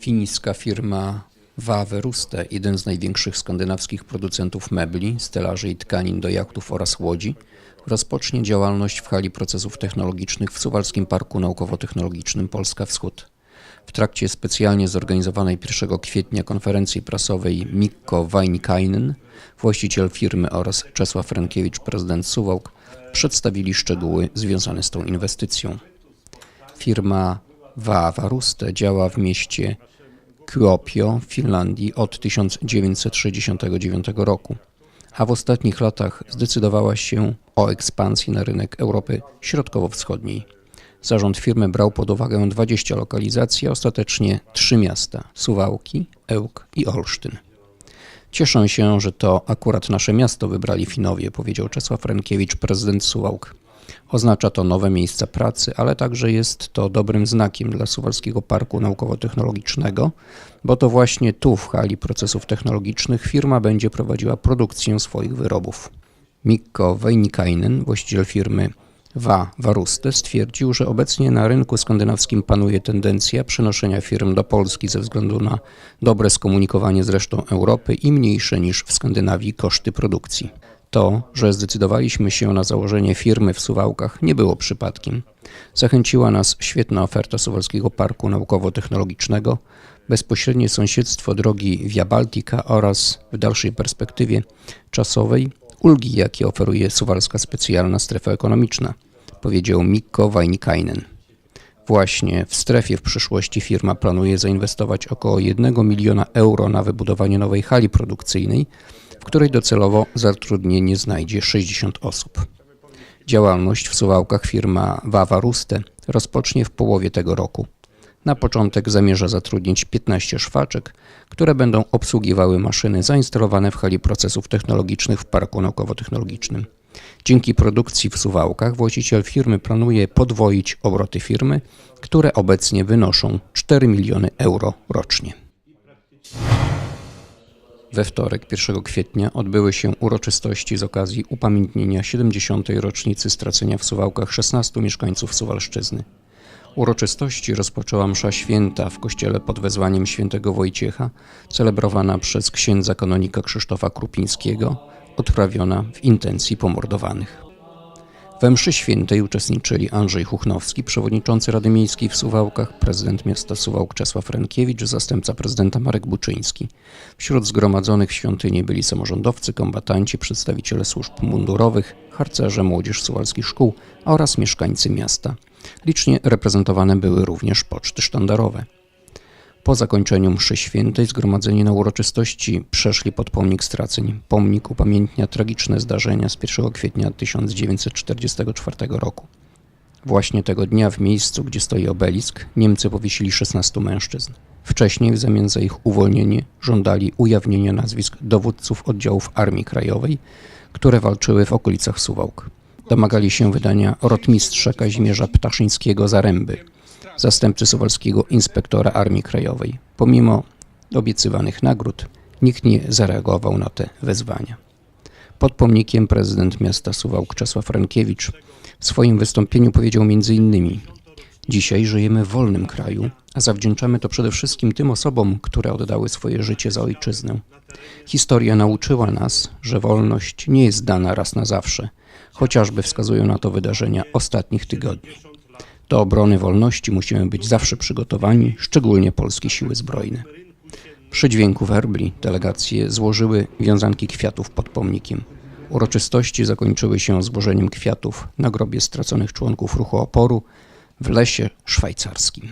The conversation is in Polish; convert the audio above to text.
Fińska firma Wawe jeden z największych skandynawskich producentów mebli, stelaży i tkanin do jachtów oraz łodzi, rozpocznie działalność w hali procesów technologicznych w Suwalskim Parku Naukowo-Technologicznym Polska Wschód. W trakcie specjalnie zorganizowanej 1 kwietnia konferencji prasowej Mikko Vainikainen, właściciel firmy oraz Czesław Renkiewicz, prezydent Suwałk, przedstawili szczegóły związane z tą inwestycją. Firma Wawa Ruste działa w mieście Kuopio w Finlandii od 1969 roku, a w ostatnich latach zdecydowała się o ekspansji na rynek Europy Środkowo-Wschodniej. Zarząd firmy brał pod uwagę 20 lokalizacji, a ostatecznie trzy miasta Suwałki, Ełk i Olsztyn. Cieszę się, że to akurat nasze miasto wybrali Finowie, powiedział Czesław Renkiewicz, prezydent Suwałk. Oznacza to nowe miejsca pracy, ale także jest to dobrym znakiem dla Suwalskiego Parku Naukowo-Technologicznego, bo to właśnie tu, w hali procesów technologicznych, firma będzie prowadziła produkcję swoich wyrobów. Mikko Weinikainen, właściciel firmy Wa Waruste, stwierdził, że obecnie na rynku skandynawskim panuje tendencja przenoszenia firm do Polski ze względu na dobre skomunikowanie z resztą Europy i mniejsze niż w Skandynawii koszty produkcji. To, że zdecydowaliśmy się na założenie firmy w Suwałkach, nie było przypadkiem. Zachęciła nas świetna oferta Suwalskiego Parku Naukowo-Technologicznego, bezpośrednie sąsiedztwo drogi Via Baltica oraz w dalszej perspektywie czasowej ulgi, jakie oferuje Suwalska Specjalna Strefa Ekonomiczna, powiedział Mikko Vainikainen. Właśnie w strefie w przyszłości firma planuje zainwestować około 1 miliona euro na wybudowanie nowej hali produkcyjnej, w której docelowo zatrudnienie znajdzie 60 osób. Działalność w Suwałkach firma Wawa Ruste rozpocznie w połowie tego roku. Na początek zamierza zatrudnić 15 szwaczek, które będą obsługiwały maszyny zainstalowane w hali procesów technologicznych w Parku Naukowo-Technologicznym. Dzięki produkcji w Suwałkach właściciel firmy planuje podwoić obroty firmy, które obecnie wynoszą 4 miliony euro rocznie. We wtorek, 1 kwietnia, odbyły się uroczystości z okazji upamiętnienia 70. rocznicy stracenia w Suwałkach 16 mieszkańców Suwalszczyzny. Uroczystości rozpoczęła msza święta w kościele pod wezwaniem świętego Wojciecha, celebrowana przez księdza kanonika Krzysztofa Krupińskiego, odprawiona w intencji pomordowanych. We mszy świętej uczestniczyli Andrzej Chuchnowski, przewodniczący Rady Miejskiej w Suwałkach, prezydent miasta Suwałk Czesław Renkiewicz, zastępca prezydenta Marek Buczyński. Wśród zgromadzonych w świątyni byli samorządowcy, kombatanci, przedstawiciele służb mundurowych, harcerze, młodzież suwalskich szkół oraz mieszkańcy miasta. Licznie reprezentowane były również poczty sztandarowe. Po zakończeniu mszy świętej zgromadzeni na uroczystości przeszli pod pomnik straceń. Pomnik upamiętnia tragiczne zdarzenia z 1 kwietnia 1944 roku. Właśnie tego dnia w miejscu, gdzie stoi obelisk, Niemcy powiesili 16 mężczyzn. Wcześniej w zamian za ich uwolnienie żądali ujawnienia nazwisk dowódców oddziałów Armii Krajowej, które walczyły w okolicach Suwałk. Domagali się wydania rotmistrza Kazimierza Ptaszyńskiego Zaręby, zastępcy suwalskiego inspektora Armii Krajowej. Pomimo obiecywanych nagród, nikt nie zareagował na te wezwania. Pod pomnikiem prezydent miasta Suwałk Czesław Renkiewicz w swoim wystąpieniu powiedział m.in. Dzisiaj żyjemy w wolnym kraju, a zawdzięczamy to przede wszystkim tym osobom, które oddały swoje życie za ojczyznę. Historia nauczyła nas, że wolność nie jest dana raz na zawsze, chociażby wskazują na to wydarzenia ostatnich tygodni. Do obrony wolności musimy być zawsze przygotowani, szczególnie polskie siły zbrojne. Przy dźwięku werbli delegacje złożyły wiązanki kwiatów pod pomnikiem. Uroczystości zakończyły się złożeniem kwiatów na grobie straconych członków ruchu oporu w lesie szwajcarskim.